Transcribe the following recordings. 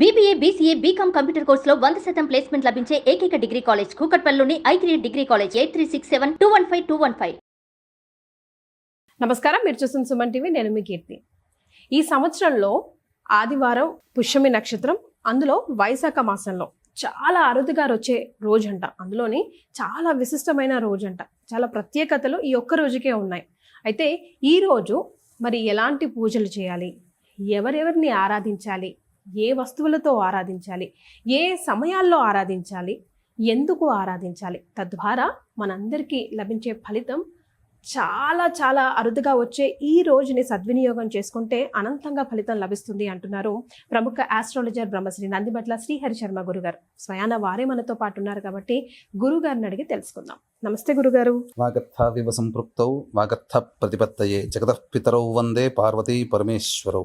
BBA BCA BCom computer కోర్సులో వంద శాతం ప్లేస్మెంట్ లభించే ఏకైక degree college కూకట్పల్లిలోని I three degree college eight three six seven two one five two one five నమస్కారం మీరు చూస్తున్న సుమన్ టీవీ నేను మీ కీర్తి. ఈ సంవత్సరంలో ఆదివారం పుష్యమి నక్షత్రం అందులో వైశాఖ మాసంలో చాలా అరుదుగా వచ్చే రోజంట. అందులోని చాలా విశిష్టమైన రోజంట. చాలా ప్రత్యేకతలు ఈ ఒక్క రోజుకే ఉన్నాయి. అయితే ఈ రోజు మరి ఎలాంటి పూజలు చేయాలి? ఎవరెవరిని ఆరాధించాలి? ఏ వస్తువులతో ఆరాధించాలి? ఏ సమయాల్లో ఆరాధించాలి? ఎందుకు ఆరాధించాలి? తద్వారా మనందరికీ లభించే ఫలితం చాలా చాలా అరుదుగా వచ్చే ఈ రోజుని సద్వినియోగం చేసుకుంటే అనంతంగా ఫలితం లభిస్తుంది అంటున్నారు ప్రముఖ ఆస్ట్రాలజర్ బ్రహ్మశ్రీ నందిబట్ల శ్రీహరి శర్మ గురుగారు. స్వయాన వారే మనతో పాటు ఉన్నారు కాబట్టి గురుగారిని అడిగి తెలుసుకుందాం. నమస్తే గురుగారు. వాగర్థావివ సంపృక్తౌ వాగర్థ ప్రతిపత్తయే. జగతః పితరౌ వందే పార్వతీ పరమేశ్వరౌ.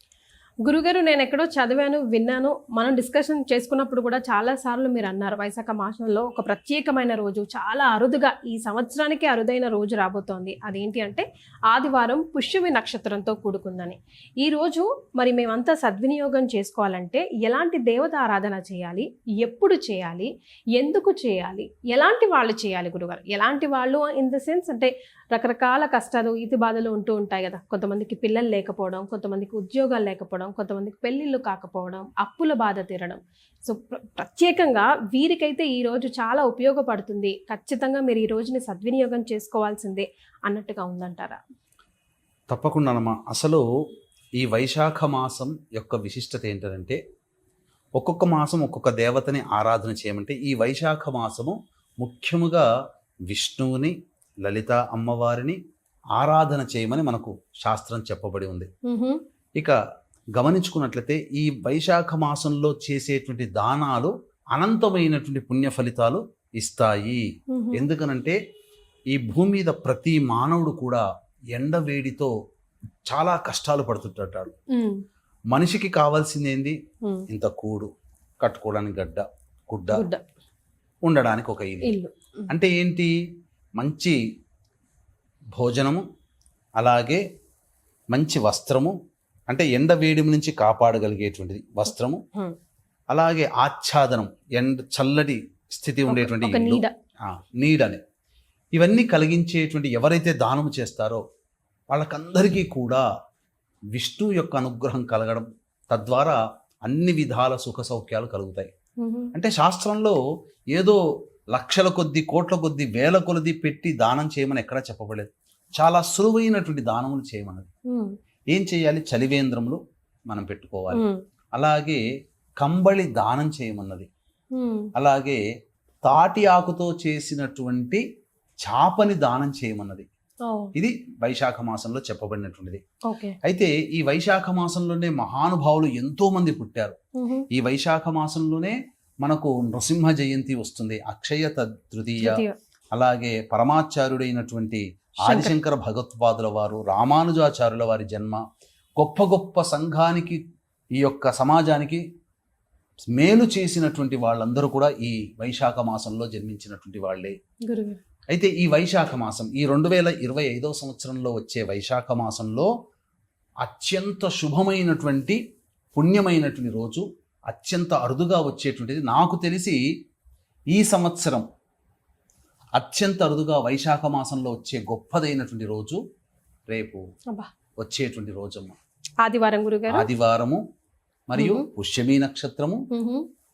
గురుగారు నేను ఎక్కడో చదివాను విన్నాను. మనం డిస్కషన్ చేసుకున్నప్పుడు కూడా చాలా సార్లు మీరు అన్నారు వైశాఖ మాసంలో ఒక ప్రత్యేకమైన రోజు చాలా అరుదుగా ఈ సంవత్సరానికి అరుదైన రోజు రాబోతోంది. అదేంటి అంటే ఆదివారం పుష్యమి నక్షత్రంతో కూడుకుందని. ఈ రోజు మరి మేమంతా సద్వినియోగం చేసుకోవాలంటే ఎలాంటి దేవత ఆరాధన చేయాలి? ఎప్పుడు చేయాలి? ఎందుకు చేయాలి? ఎలాంటి వాళ్ళు చేయాలి గురుగారు? ఎలాంటి వాళ్ళు ఇన్ ద సెన్స్ అంటే రకరకాల కష్టాలు ఇతి బాధలు ఉంటూ ఉంటాయి కదా. కొంతమందికి పిల్లలు లేకపోవడం కొంతమందికి ఉద్యోగాలు లేకపోవడం కొంతమందికి పెళ్ళిళ్ళు కాకపోవడం అప్పుల బాధ తీరడం. సో ప్ర- ప్రత్యేకంగా వీరికైతే ఈ రోజు చాలా ఉపయోగపడుతుంది. ఖచ్చితంగా మీరు ఈ రోజుని సద్వినియోగం చేసుకోవాల్సిందే అన్నట్టుగా ఉందంటారా? తప్పకుండానమ్మా అసలు ఈ వైశాఖ మాసం యొక్క విశిష్టత ఏంటంటే ఒక్కొక్క మాసం ఒక్కొక్క దేవతని ఆరాధన చేయమంటే ఈ వైశాఖ మాసము ముఖ్యముగా విష్ణువుని లలిత అమ్మవారిని ఆరాధన చేయమని మనకు శాస్త్రం చెప్పబడి ఉంది. ఇక గమనించుకున్నట్లయితే ఈ వైశాఖ మాసంలో చేసేటువంటి దానాలు అనంతమైనటువంటి పుణ్య ఫలితాలు ఇస్తాయి. ఎందుకనంటే ఈ భూమి మీద ప్రతి మానవుడు కూడా ఎండ వేడితో చాలా కష్టాలు పడుతుంటాడు. మనిషికి కావాల్సింది ఏంది. ఇంత కూడు కట్టుకోవడానికి గడ్డ గుడ్డ ఉండడానికి ఒక ఇల్లు. అంటే ఏంటి? మంచి భోజనము అలాగే మంచి వస్త్రము అంటే ఎండ వేడిమి నుంచి కాపాడగలిగేటువంటిది వస్త్రము. అలాగే ఆచ్ఛాదనం ఎండ చల్లటి స్థితి ఉండేటువంటి నీడని. ఇవన్నీ కలిగించేటువంటి ఎవరైతే దానము చేస్తారో వాళ్ళకందరికీ కూడా విష్ణు యొక్క అనుగ్రహం కలగడం తద్వారా అన్ని విధాల సుఖ సౌఖ్యాలు కలుగుతాయి. అంటే శాస్త్రంలో ఏదో లక్షల కొద్ది కోట్ల కొద్ది వేల కొలది పెట్టి దానం చేయమని ఎక్కడా చెప్పబడలేదు. చాలా సులువైనటువంటి దానములు చేయమన్నది. ఏం చేయాలి? చలివేంద్రములు మనం పెట్టుకోవాలి. అలాగే కంబళి దానం చేయమన్నది. అలాగే తాటి ఆకుతో చేసినటువంటి చాపని దానం చేయమన్నది. ఇది వైశాఖ మాసంలో చెప్పబడినటువంటిది. అయితే ఈ వైశాఖ మాసంలోనే మహానుభావులు ఎంతో మంది పుట్టారు. ఈ వైశాఖ మాసంలోనే మనకు నృసింహ జయంతి వస్తుంది. అక్షయ తృతీయ. అలాగే పరమాచార్యుడైనటువంటి ఆదిశంకర భగవత్పాదుల వారు రామానుజాచార్యుల వారి జన్మ గొప్ప గొప్ప సంఘానికి ఈ యొక్క సమాజానికి మేలు చేసినటువంటి వాళ్ళందరూ కూడా ఈ వైశాఖ మాసంలో జన్మించినటువంటి వాళ్ళే. అయితే ఈ వైశాఖ మాసం ఈ రెండు వేల ఇరవై ఐదో సంవత్సరంలో వచ్చే వైశాఖ మాసంలో అత్యంత శుభమైనటువంటి పుణ్యమైనటువంటి రోజు అత్యంత అరుదుగా వచ్చేటువంటిది. నాకు తెలిసి ఈ సంవత్సరం అత్యంత అరుదుగా వైశాఖ మాసంలో వచ్చే గొప్పదైనటువంటి రోజు రేపు వచ్చేటువంటి రోజమ్మ ఆదివారం గురుగారు ఆదివారము మరియు. పుష్యమీ నక్షత్రము.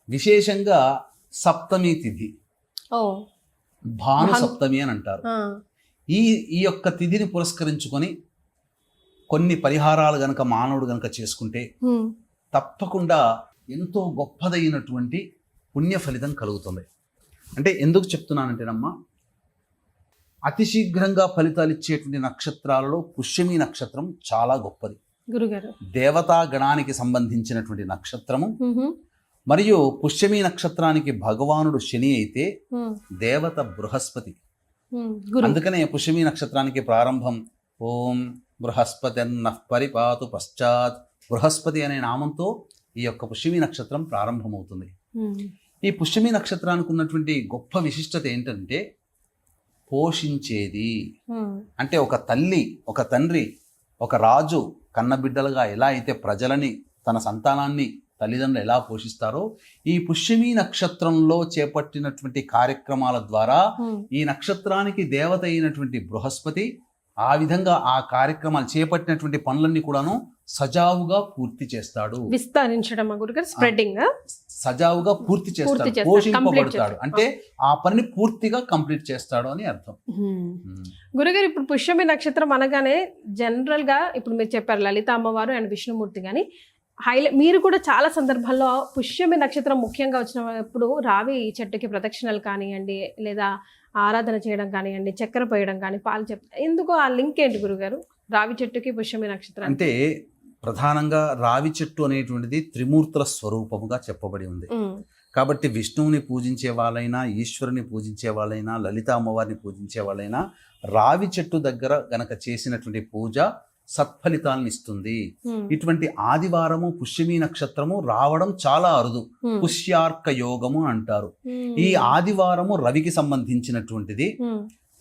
విశేషంగా సప్తమి తిథి భాను. సప్తమి అని అంటారు. ఈ ఈ యొక్క తిథిని పురస్కరించుకొని కొన్ని పరిహారాలు గనక మానవుడు గనక చేసుకుంటే. తప్పకుండా ఎంతో గొప్పదైనటువంటి పుణ్య ఫలితం కలుగుతుంది అంటే ఎందుకు చెప్తున్నానంటేనమ్మా అతి శీఘ్రంగా ఫలితాలు ఇచ్చేటువంటి నక్షత్రాలలో పుష్యమి నక్షత్రం చాలా గొప్పది. గురుగారు. దేవతా గణానికి సంబంధించినటువంటి నక్షత్రము. మరియు పుష్యమి నక్షత్రానికి భగవానుడు శని అయితే. దేవత బృహస్పతి. అందుకనే పుష్యమి నక్షత్రానికి ప్రారంభం ఓం బృహస్పతిర్న పరిపాతు పశ్చాత్. బృహస్పతి అనే నామంతో ఈ యొక్క పుష్యమి నక్షత్రం ప్రారంభమవుతుంది. ఈ పుష్యమి నక్షత్రానికి ఉన్నటువంటి గొప్ప విశిష్టత ఏంటంటే పోషించేది. అంటే ఒక తల్లి ఒక తండ్రి ఒక రాజు కన్నబిడ్డలుగా ఎలా అయితే ప్రజలని తన సంతానాన్ని తల్లిదండ్రులు ఎలా పోషిస్తారో ఈ పుష్యమి నక్షత్రంలో చేపట్టినటువంటి కార్యక్రమాల ద్వారా. ఈ నక్షత్రానికి దేవత అయినటువంటి బృహస్పతి ఆ విధంగా ఆ కార్యక్రమాలు చేపట్టినటువంటి పనులన్నీ కూడాను సజావుగా పూర్తి చేస్తాడు. విస్తరించడం సజావుగా పూర్తి చేస్తాడు. పోషింపబడతాడు. అంటే ఆ. పనిని పూర్తిగా కంప్లీట్ చేస్తాడు అని అర్థం. గురుగారు ఇప్పుడు పుష్యమి నక్షత్రం అనగానే జనరల్గా ఇప్పుడు మీరు చెప్పారు లలిత అమ్మవారు అండ్ విష్ణుమూర్తి కానీ హైలైట్ మీరు కూడా చాలా సందర్భాల్లో పుష్యమి నక్షత్రం ముఖ్యంగా వచ్చినప్పుడు రావి చెట్టుకి ప్రదక్షిణలు కానివ్వండి లేదా ఆరాధన చేయడం కానివ్వండి చక్కెర పోయడం కానీ పాలు చెప్ ఎందుకు ఆ లింక్ ఏంటి గురుగారు? రావి చెట్టుకి పుష్యమి నక్షత్రం అంటే ప్రధానంగా రావి చెట్టు అనేటువంటిది త్రిమూర్తుల స్వరూపముగా చెప్పబడి ఉంది. కాబట్టి విష్ణువుని పూజించే వాళ్ళైనా ఈశ్వరుని పూజించే వాళ్ళైనా లలిత అమ్మవారిని పూజించే వాళ్ళైనా రావి చెట్టు దగ్గర గనక చేసినటువంటి పూజ సత్ఫలితాలను ఇస్తుంది ఇటువంటి ఆదివారము పుష్యమి నక్షత్రము రావడం చాలా అరుదు. పుష్యార్క యోగము అంటారు. ఈ ఆదివారము రవికి సంబంధించినటువంటిది.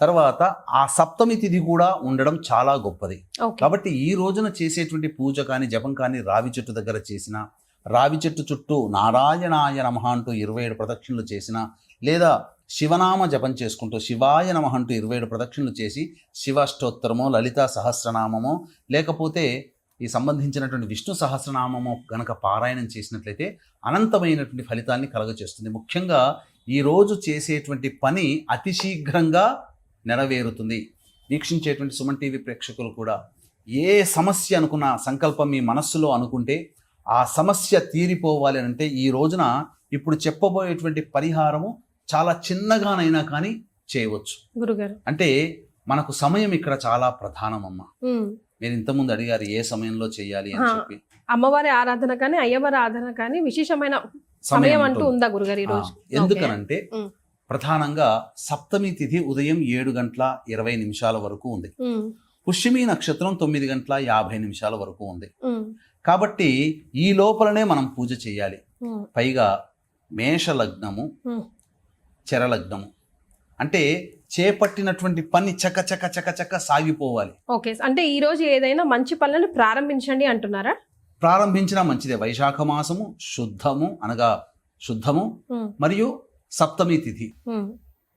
తర్వాత ఆ సప్తమి తిథి కూడా ఉండడం చాలా గొప్పది. కాబట్టి ఈ రోజున చేసేటువంటి పూజ కానీ జపం కానీ రావి చెట్టు దగ్గర చేసిన రావి చెట్టు చుట్టూ నారాయణాయ నమః అంటూ ఇరవై ఏడు ప్రదక్షిణలు చేసిన లేదా శివనామ జపం చేసుకుంటూ శివాయ నమ అంటూ ఇరవై ఏడు ప్రదక్షిణలు చేసి శివాష్టోత్తరమో లలితా సహస్రనామమో లేకపోతే ఈ సంబంధించినటువంటి విష్ణు సహస్రనామము గనక పారాయణం చేసినట్లయితే అనంతమైనటువంటి ఫలితాన్ని కలగచేస్తుంది ముఖ్యంగా ఈరోజు చేసేటువంటి పని అతి శీఘ్రంగా నెరవేరుతుంది. వీక్షించేటువంటి సుమన్ టీవీ ప్రేక్షకులు కూడా ఏ సమస్య అనుకున్న సంకల్పం మీ మనస్సులో అనుకుంటే ఆ సమస్య తీరిపోవాలి అని అంటే ఈ రోజున ఇప్పుడు చెప్పబోయేటువంటి పరిహారము చాలా చిన్నగానైనా కానీ చేయవచ్చు. గురుగారు. అంటే మనకు సమయం ఇక్కడ చాలా ప్రధానమమ్మ. ఉమ్. మీరు ఇంతకుముందు అడిగారు ఏ సమయంలో చేయాలి అని. చెప్పి. అమ్మవారి ఆరాధన కానీ అయ్యవారి ఆరాధన కానీ విశేషమైన సమయం అంటూ. ఉందా గురుగారు ఈ ఆ, రోజు? ఎందుకనంటే. ప్రధానంగా సప్తమి తిథి ఉదయం ఏడు గంటల ఇరవై నిమిషాల వరకు ఉంది. పుష్యమి నక్షత్రం తొమ్మిది గంటల యాభై నిమిషాల వరకు ఉంది. కాబట్టి ఈ లోపలనే మనం పూజ చేయాలి. పైగా మేష లగ్నము. చరలగ్నము. అంటే చేపట్టినటువంటి పని చక చక చక చక సాగిపోవాలి. ఓకే అంటే ఈ రోజు ఏదైనా మంచి పనులను ప్రారంభించండి అంటున్నారా? ప్రారంభించినా మంచిదే. వైశాఖ మాసము శుద్ధము అనగా శుద్ధము మరియు సప్తమి తిథి.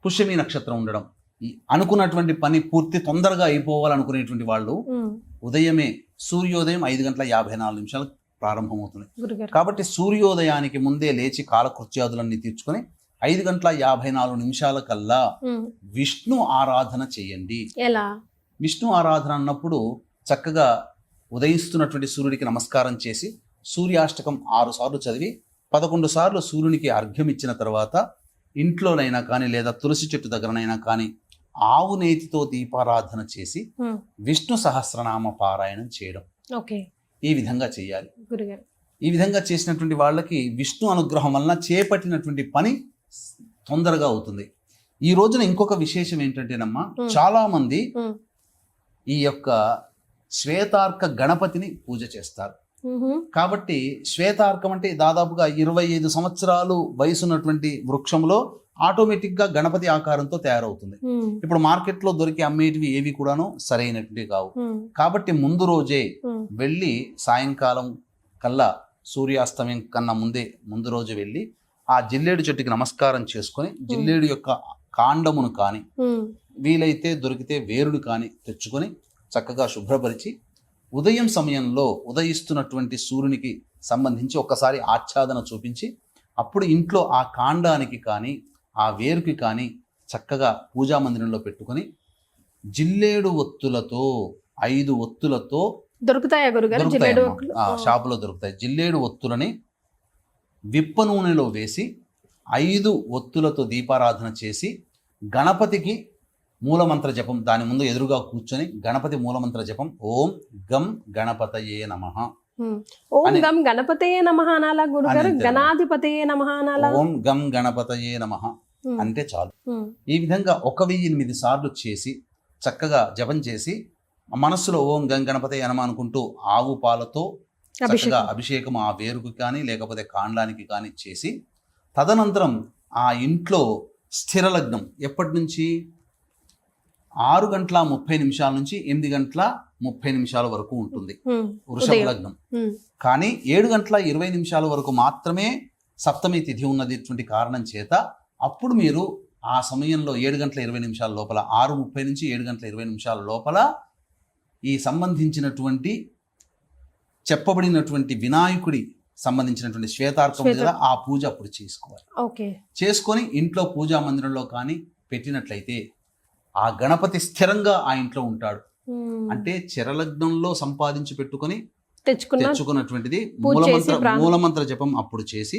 పుష్యమి నక్షత్రం ఉండడం. ఈ అనుకున్నటువంటి పని పూర్తి తొందరగా అయిపోవాలనుకునేటువంటి వాళ్ళు ఉదయమే సూర్యోదయం ఐదు గంటల యాభై నాలుగు నిమిషాలకు ప్రారంభమవుతుంది. కాబట్టి సూర్యోదయానికి ముందే లేచి కాలకృత్యాదులన్నీ తీర్చుకొని ఐదు గంటల యాభై నాలుగు నిమిషాల కల్లా విష్ణు ఆరాధన చేయండి. ఎలా? విష్ణు ఆరాధన అన్నప్పుడు చక్కగా ఉదయిస్తున్నటువంటి సూర్యుడికి నమస్కారం చేసి సూర్యాష్టకం ఆరు సార్లు చదివి పదకొండు సార్లు సూర్యునికి అర్ఘ్యం ఇచ్చిన తర్వాత ఇంట్లోనైనా కానీ లేదా తులసి చెట్టు దగ్గరనైనా కానీ ఆవు నేతితో దీపారాధన చేసి విష్ణు సహస్రనామ పారాయణం చేయడం. ఓకే. ఈ విధంగా చేయాలి. ఈ విధంగా చేసినటువంటి వాళ్ళకి విష్ణు అనుగ్రహం వలన చేపట్టినటువంటి పని తొందరగా అవుతుంది. ఈ రోజున ఇంకొక విశేషం ఏంటంటేనమ్మా. చాలా మంది ఈ యొక్క శ్వేతార్క గణపతిని పూజ చేస్తారు. కాబట్టి శ్వేతార్కం అంటే దాదాపుగా ఇరవై ఐదు సంవత్సరాలు వయసున్నటువంటి వృక్షంలో ఆటోమేటిక్గా గణపతి ఆకారంతో తయారవుతుంది. ఇప్పుడు మార్కెట్లో దొరికే అమ్మేటివి ఏవి కూడాను సరైనటువంటివి కావు. కాబట్టి ముందు రోజే వెళ్ళి సాయంకాలం కల్లా సూర్యాస్తమయం కన్నా ముందే ముందు రోజు వెళ్ళి ఆ జిల్లేడు చెట్టుకి నమస్కారం చేసుకొని జిల్లేడు యొక్క కాండమును కానీ వీలైతే దొరికితే వేరుడు కానీ తెచ్చుకొని చక్కగా శుభ్రపరిచి ఉదయం సమయంలో ఉదయిస్తున్నటువంటి సూర్యునికి సంబంధించి ఒక్కసారి ఆచ్ఛాదన చూపించి అప్పుడు ఇంట్లో ఆ కాండానికి కానీ ఆ వేరుకి కానీ చక్కగా పూజా మందిరంలో పెట్టుకొని జిల్లేడు ఒత్తులతో ఐదు ఒత్తులతో దొరుకుతాయా గురుగారు? షాపులో దొరుకుతాయి. జిల్లేడు ఒత్తులని విప్ప నూనెలో వేసి ఐదు ఒత్తులతో దీపారాధన చేసి గణపతికి మూలమంత్ర జపం దాని ముందు ఎదురుగా కూర్చొని గణపతి మూలమంత్ర జపం. ఓం గం గణపతయే నమః. ఓం గం గణపతయే నమః అనాలా గురుగారు. గణాధిపతయే నమః అనాలా? ఓం గం గణపతయే నమః. అంటే చాలు. ఈ విధంగా ఒక వెయ్యి ఎనిమిది సార్లు చేసి చక్కగా జపం చేసి మనస్సులో ఓం గం గణపతయ్య నమ అనుకుంటూ ఆవు పాలతో చక్కగా అభిషేకం. ఆ వేరుకు కానీ లేకపోతే కాండానికి కానీ చేసి తదనంతరం ఆ ఇంట్లో స్థిర లగ్నం ఎప్పటి నుంచి? ఆరు గంటల ముప్పై నిమిషాల నుంచి ఎనిమిది గంటల ముప్పై నిమిషాల వరకు ఉంటుంది వృషభ. లగ్నం. కానీ ఏడు గంటల ఇరవై నిమిషాల వరకు మాత్రమే సప్తమి తిథి ఉన్నటువంటి కారణం చేత అప్పుడు మీరు ఆ సమయంలో ఏడు గంటల ఇరవై నిమిషాల లోపల ఆరు ముప్పై నుంచి ఏడు గంటల ఇరవై నిమిషాల లోపల ఈ సంబంధించినటువంటి చెప్పబడినటువంటి వినాయకుడి సంబంధించినటువంటి శ్వేతార్కం కదా ఆ పూజ అప్పుడు చేసుకోవాలి. ఓకే. చేసుకొని ఇంట్లో పూజా మందిరంలో కానీ పెట్టినట్లయితే ఆ గణపతి స్థిరంగా ఆ ఇంట్లో ఉంటాడు. అంటే చిరలగ్నంలో సంపాదించి పెట్టుకొని తెచ్చుకున్న తెచ్చుకున్నటువంటిది మూలమంత్ర మూలమంత్ర జపం అప్పుడు చేసి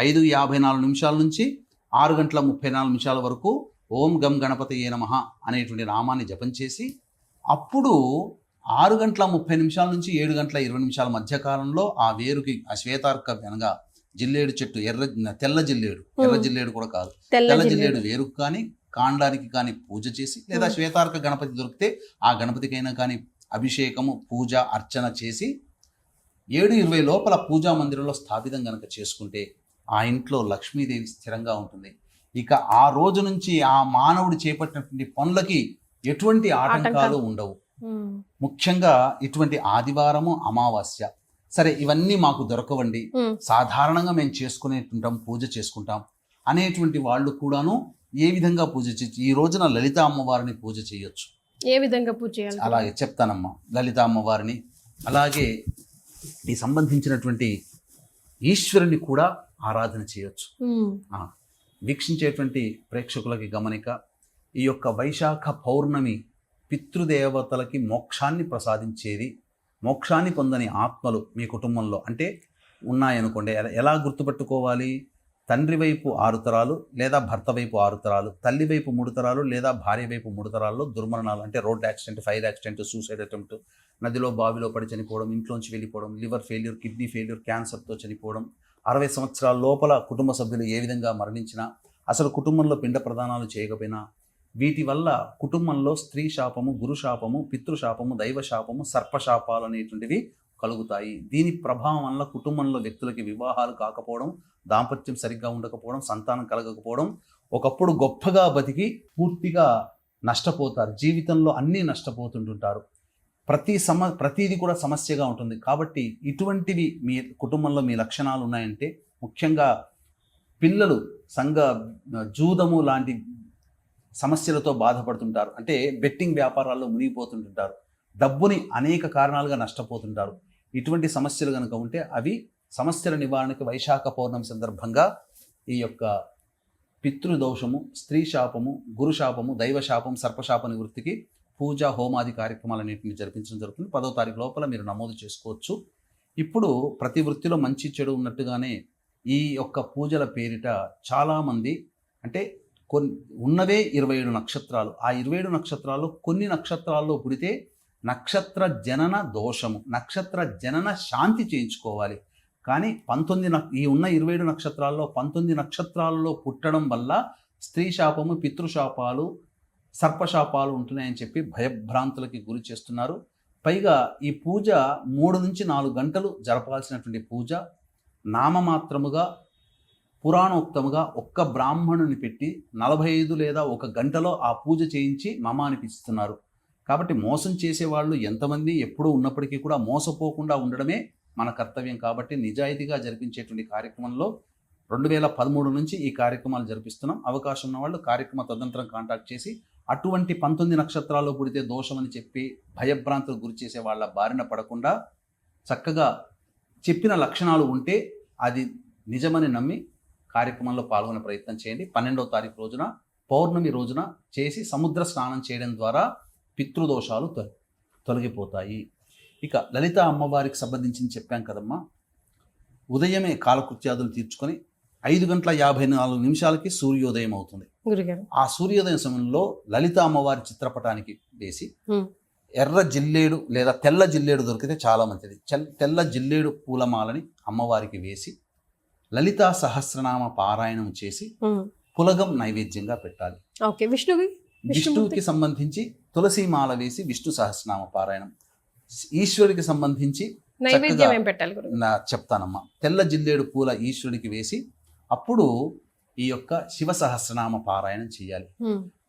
ఐదు యాభై నాలుగు నిమిషాల నుంచి ఆరు గంటల ముప్పై నాలుగు నిమిషాల వరకు ఓం గం గణపతి ఏ నమః అనేటువంటి నామాన్ని జపం చేసి అప్పుడు ఆరు గంటల ముప్పై నిమిషాల నుంచి ఏడు గంటల ఇరవై నిమిషాల మధ్య కాలంలో ఆ వేరుకి ఆ శ్వేతార్క అనగా జిల్లేడు చెట్టు ఎర్ర తెల్ల జిల్లేడు ఎర్ర. జిల్లేడు కూడా కాదు తెల్ల జిల్లేడు. వేరుకు కానీ కాండానికి కానీ పూజ చేసి లేదా. శ్వేతార్క గణపతి దొరికితే ఆ గణపతికైనా కానీ అభిషేకము పూజ అర్చన చేసి ఏడు ఇరవై లోపల పూజా మందిరంలో స్థాపితం గనక చేసుకుంటే ఆ ఇంట్లో లక్ష్మీదేవి స్థిరంగా ఉంటుంది ఇక ఆ రోజు నుంచి ఆ మానవుడు చేపట్టినటువంటి పనులకి ఎటువంటి ఆటంకాలు. ఉండవు ముఖ్యంగా ఇటువంటి ఆదివారము అమావాస్య. సరే ఇవన్నీ మాకు దొరకవండి. సాధారణంగా మేము చేసుకునేటుంటాం పూజ చేసుకుంటాం అనేటువంటి వాళ్ళు కూడాను ఏ విధంగా పూజ చేయొచ్చు ఈ రోజున లలిత అమ్మవారిని పూజ చేయొచ్చు. ఏ విధంగా పూజ చేయాలి? అలాగే చెప్తానమ్మా. లలిత అమ్మవారిని అలాగే ఈ సంబంధించినటువంటి ఈశ్వరుని కూడా ఆరాధన చేయొచ్చు. వీక్షించేటువంటి ప్రేక్షకులకి గమనిక ఈ యొక్క వైశాఖ పౌర్ణమి పితృదేవతలకి మోక్షాన్ని ప్రసాదించేది మోక్షాన్ని పొందని ఆత్మలు మీ కుటుంబంలో అంటే ఉన్నాయనుకోండి ఎలా- గుర్తుపెట్టుకోవాలి? తండ్రి వైపు ఆరు తరాలు లేదా భర్త వైపు ఆరు తరాలు తల్లి వైపు మూడు తరాలు లేదా భార్య వైపు మూడు తరాల్లో దుర్మరణాలు అంటే road accident fire accident suicide attempt నదిలో బావిలో పడి చనిపోవడం ఇంట్లోంచి వెళ్ళిపోవడం లివర్ ఫెయిల్యూర్ కిడ్నీ ఫెయిల్యూర్ క్యాన్సర్తో చనిపోవడం అరవై సంవత్సరాల లోపల కుటుంబ సభ్యులు ఏ విధంగా మరణించినా అసలు కుటుంబంలో పిండ ప్రదానాలు చేయకపోయినా వీటి వల్ల కుటుంబంలో స్త్రీ శాపము గురు శాపము పితృశాపము దైవ శాపము సర్పశాపాలు అనేటువంటివి కలుగుతాయి. దీని ప్రభావం వల్ల కుటుంబంలో వ్యక్తులకి వివాహాలు కాకపోవడం దాంపత్యం సరిగ్గా ఉండకపోవడం సంతానం కలగకపోవడం ఒకప్పుడు గొప్పగా బతికి పూర్తిగా నష్టపోతారు. జీవితంలో అన్నీ నష్టపోతుంటుంటారు. ప్రతి సమ ప్రతిదీ కూడా సమస్యగా ఉంటుంది. కాబట్టి ఇటువంటివి మీ కుటుంబంలో మీ లక్షణాలు ఉన్నాయంటే ముఖ్యంగా పిల్లలు సంఘ జూదము లాంటి సమస్యలతో బాధపడుతుంటారు. అంటే బెట్టింగ్ వ్యాపారాల్లో మునిగిపోతుంటుంటారు. డబ్బుని అనేక కారణాలుగా నష్టపోతుంటారు. ఇటువంటి సమస్యలు కనుక ఉంటే అవి సమస్యల నివారణకి వైశాఖ పౌర్ణమి సందర్భంగా ఈ యొక్క పితృదోషము స్త్రీ శాపము గురు శాపము దైవ శాపం సర్పశాప నివృత్తికి పూజ హోమాది కార్యక్రమాలన్నింటినీ జరిపించడం జరుగుతుంది. పదో తారీఖు లోపల మీరు నమోదు చేసుకోవచ్చు. ఇప్పుడు ప్రతి వృత్తిలో మంచి చెడు ఉన్నట్టుగానే ఈ యొక్క పూజల పేరిట చాలామంది అంటే కొన్ని ఉన్నవే ఇరవై ఏడు నక్షత్రాలు. ఆ ఇరవై ఏడు నక్షత్రాలు కొన్ని నక్షత్రాల్లో పుడితే నక్షత్ర జనన దోషము నక్షత్ర జనన శాంతి చేయించుకోవాలి. కానీ పంతొమ్మిది నక్- ఈ ఉన్న ఇరవై ఏడు నక్షత్రాల్లో పంతొమ్మిది నక్షత్రాల్లో పుట్టడం వల్ల స్త్రీ శాపము పితృశాపాలు సర్పశాపాలు ఉంటున్నాయని చెప్పి భయభ్రాంతులకి గురి చేస్తున్నారు. పైగా ఈ పూజ మూడు నుంచి నాలుగు గంటలు జరపాల్సినటువంటి పూజ నామమాత్రముగా పురాణోక్తముగా ఒక్క బ్రాహ్మణుని పెట్టి నలభై ఐదు లేదా ఒక గంటలో ఆ పూజ చేయించి మమ అనిపిస్తున్నారు. కాబట్టి మోసం చేసేవాళ్ళు ఎంతమంది ఎప్పుడూ ఉన్నప్పటికీ కూడా మోసపోకుండా ఉండడమే మన కర్తవ్యం కాబట్టి నిజాయితీగా జరిపించేటువంటి కార్యక్రమంలో రెండు వేల పదమూడు నుంచి ఈ కార్యక్రమాలు జరిపిస్తున్నాం. అవకాశం ఉన్న వాళ్ళు కార్యక్రమ తదనంతరం కాంటాక్ట్ చేసి అటువంటి పంతొమ్మిది నక్షత్రాల్లో పుడితే దోషమని చెప్పి భయభ్రాంతులకు గురి చేసే వాళ్ళ బారిన పడకుండా చక్కగా చెప్పిన లక్షణాలు ఉంటే అది నిజమని నమ్మి కార్యక్రమంలో పాల్గొనే ప్రయత్నం చేయండి. పన్నెండవ తారీఖు రోజున పౌర్ణమి రోజున చేసి సముద్ర స్నానం చేయడం ద్వారా పితృదోషాలు తొ- తొలగిపోతాయి. ఇక లలిత అమ్మవారికి సంబంధించి చెప్పాం కదమ్మా. ఉదయమే కాలకృత్యాదులు తీర్చుకొని ఐదు గంటల యాభై నాలుగు నిమిషాలకి సూర్యోదయం అవుతుంది. ఆ సూర్యోదయం సమయంలో లలిత అమ్మవారి చిత్రపటానికి వేసి ఎర్ర జిల్లేడు లేదా తెల్ల జిల్లేడు దొరికితే చాలా మంచిది. తెల్ల జిల్లేడు పూలమాలని అమ్మవారికి వేసి లలితా సహస్రనామ పారాయణం చేసి. పులగం నైవేద్యంగా పెట్టాలి. ఓకే విష్ణువి? విష్ణువుకి సంబంధించి తులసి మాల వేసి విష్ణు సహస్రనామ పారాయణం. ఈశ్వరుడికి సంబంధించి చెప్తానమ్మా. తెల్ల జిల్లేడు పూల ఈశ్వరుడికి వేసి అప్పుడు ఈ యొక్క శివ సహస్రనామ పారాయణం చేయాలి.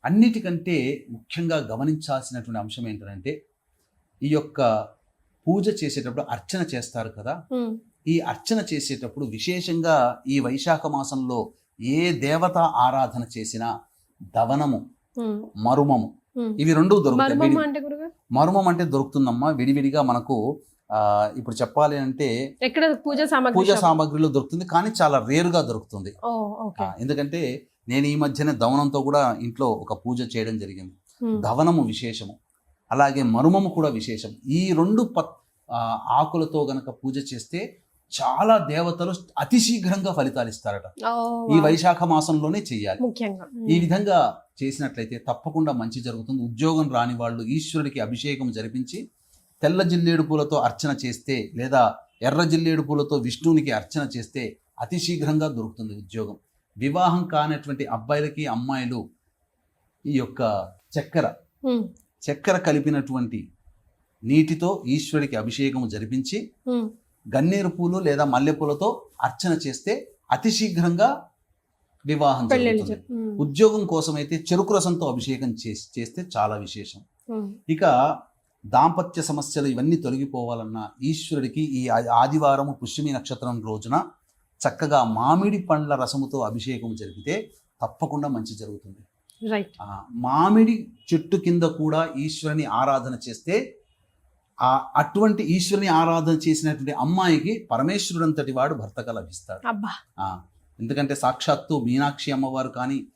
అన్నిటికంటే ముఖ్యంగా గమనించాల్సినటువంటి అంశం ఏంటంటే ఈ యొక్క పూజ చేసేటప్పుడు అర్చన చేస్తారు కదా. ఈ అర్చన చేసేటప్పుడు విశేషంగా ఈ వైశాఖ మాసంలో ఏ దేవత ఆరాధన చేసినా దవనము మరుమము. ఇవి రెండు దొరుకుతాయి. మరుమం అంటే దొరుకుతుందమ్మా. విడివిడిగా మనకు ఆ, ఇప్పుడు చెప్పాలి అంటే ఎక్కడ పూజ సామాగ్రి పూజా? సామాగ్రిలో దొరుకుతుంది కానీ చాలా రేరుగా దొరుకుతుంది. ఎందుకంటే నేను ఈ మధ్యనే దవనంతో కూడా ఇంట్లో ఒక పూజ చేయడం జరిగింది. దవనము విశేషము. అలాగే మరుమము కూడా విశేషం. ఈ రెండు ఆకులతో గనక పూజ చేస్తే చాలా దేవతలు అతి శీఘ్రంగా ఫలితాలు ఇస్తారట. ఈ. వైశాఖ మాసంలోనే చెయ్యాలి. ముఖ్యంగా. ఈ విధంగా చేసినట్లయితే తప్పకుండా మంచి జరుగుతుంది. ఉద్యోగం రాని వాళ్ళు ఈశ్వరుడికి అభిషేకం జరిపించి తెల్ల జిల్లేడు పూలతో అర్చన చేస్తే లేదా ఎర్ర జిల్లేడు పూలతో విష్ణువునికి అర్చన చేస్తే అతి శీఘ్రంగా దొరుకుతుంది ఉద్యోగం. వివాహం కానటువంటి అబ్బాయిలకి అమ్మాయిలు ఈ యొక్క చక్కెర చక్కెర కలిపినటువంటి నీటితో ఈశ్వరుడికి అభిషేకం జరిపించి గన్నేరు పూలు లేదా మల్లెపూలతో అర్చన చేస్తే అతి శీఘ్రంగా వివాహం జరుగుతుంది. ఉద్యోగం కోసం అయితే చెరుకు రసంతో అభిషేకం చేసి చేస్తే చాలా విశేషం. ఇక దాంపత్య సమస్యలు ఇవన్నీ తొలగిపోవాలన్నా ఈశ్వరుడికి ఈ ఆ- ఆదివారము పుష్యమి నక్షత్రం రోజున చక్కగా మామిడి పండ్ల రసముతో అభిషేకం జరిగితే తప్పకుండా మంచి జరుగుతుంది. మామిడి చెట్టు కింద కూడా ఈశ్వరుని ఆరాధన చేస్తే ఆ అటువంటి ఈశ్వరుని ఆరాధన చేసినటువంటి అమ్మాయికి పరమేశ్వరుడు అంతటి వాడు భర్తగా లభిస్తాడు. ఎందుకంటే సాక్షాత్తు మీనాక్షి అమ్మవారు కానీ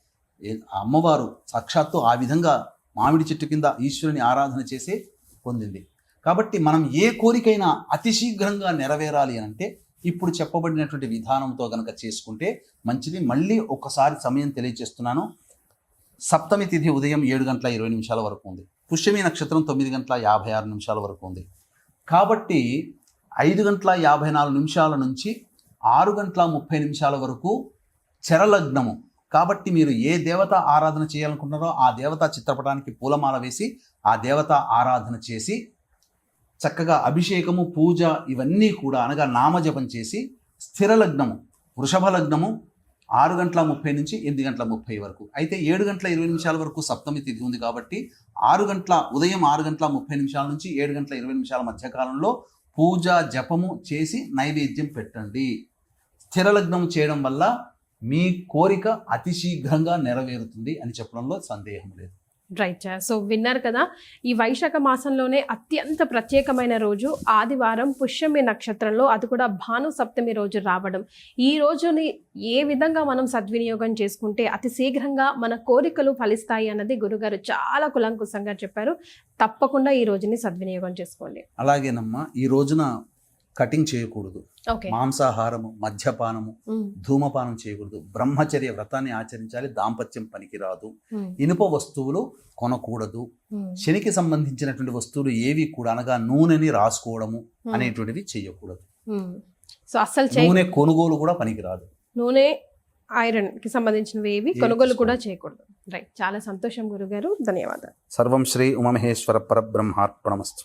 అమ్మవారు సాక్షాత్తు ఆ విధంగా మామిడి చెట్టు కింద ఈశ్వరుని ఆరాధన చేసి పొందింది. కాబట్టి మనం ఏ కోరికైనా అతి శీఘ్రంగా నెరవేరాలి అని అంటే ఇప్పుడు చెప్పబడినటువంటి విధానంతో గనక చేసుకుంటే మంచిది. మళ్ళీ ఒకసారి సమయం తెలియజేస్తున్నాను. సప్తమి తిథి ఉదయం ఏడు గంటల ఇరవై నిమిషాల వరకు ఉంది. పుష్యమి నక్షత్రం తొమ్మిది గంటల యాభై ఆరు నిమిషాల వరకు ఉంది. కాబట్టి ఐదు గంటల యాభై నాలుగు నిమిషాల నుంచి ఆరు గంటల ముప్పై నిమిషాల వరకు చరలగ్నము. కాబట్టి మీరు ఏ దేవత ఆరాధన చేయాలనుకుంటున్నారో ఆ దేవత చిత్రపటానికి పూలమాల వేసి ఆ దేవత ఆరాధన చేసి చక్కగా అభిషేకము పూజ ఇవన్నీ కూడా అనగా నామజపం చేసి స్థిర లగ్నము వృషభ లగ్నము ఆరు గంటల ముప్పై నుంచి ఎనిమిది గంటల ముప్పై వరకు. అయితే ఏడు గంటల ఇరవై నిమిషాల వరకు సప్తమి తిథి ఉంది కాబట్టి ఆరు గంటల ఉదయం ఆరు గంటల ముప్పై నిమిషాల నుంచి ఏడు గంటల ఇరవై నిమిషాల మధ్య కాలంలో పూజ జపము చేసి నైవేద్యం పెట్టండి. స్థిర లగ్నం చేయడం వల్ల మీ కోరిక అతి శీఘ్రంగా నెరవేరుతుంది అని చెప్పడంలో సందేహం లేదు. రైట్. సో విన్నారు కదా ఈ వైశాఖ మాసంలోనే అత్యంత ప్రత్యేకమైన రోజు. ఆదివారం పుష్యమి నక్షత్రంలో అది కూడా భాను సప్తమి రోజు రావడం. ఈ రోజుని ఏ విధంగా మనం సద్వినియోగం చేసుకుంటే అతి శీఘ్రంగా మన కోరికలు ఫలిస్తాయి అన్నది గురుగారు చాలా కులంకుశంగా చెప్పారు. తప్పకుండా ఈ రోజుని సద్వినియోగం చేసుకోండి. అలాగేనమ్మా ఈ రోజున కటింగ్ చేయకూడదు. మాంసాహారము మద్యపానము ధూమపానం చేయకూడదు. బ్రహ్మచర్య వ్రతాన్ని ఆచరించాలి దాంపత్యం పనికిరాదు. ఇనుప వస్తువులు కొనకూడదు. శనికి సంబంధించినటువంటి వస్తువులు ఏవి కూడా అనగా నూనెని రాసుకోవడము అనేటువంటివి చేయకూడదు సో నూనె కొనుగోలు కూడా పనికిరాదు. నూనె ఐరన్కి సంబంధించినవి ఏవి కొనుగోలు కూడా. చేయకూడదు. రైట్. చాలా సంతోషం గురుగారు. ధన్యవాదాలు. సర్వం శ్రీ ఉమమహేశ్వర పరబ్రహ్మార్పణమస్తు.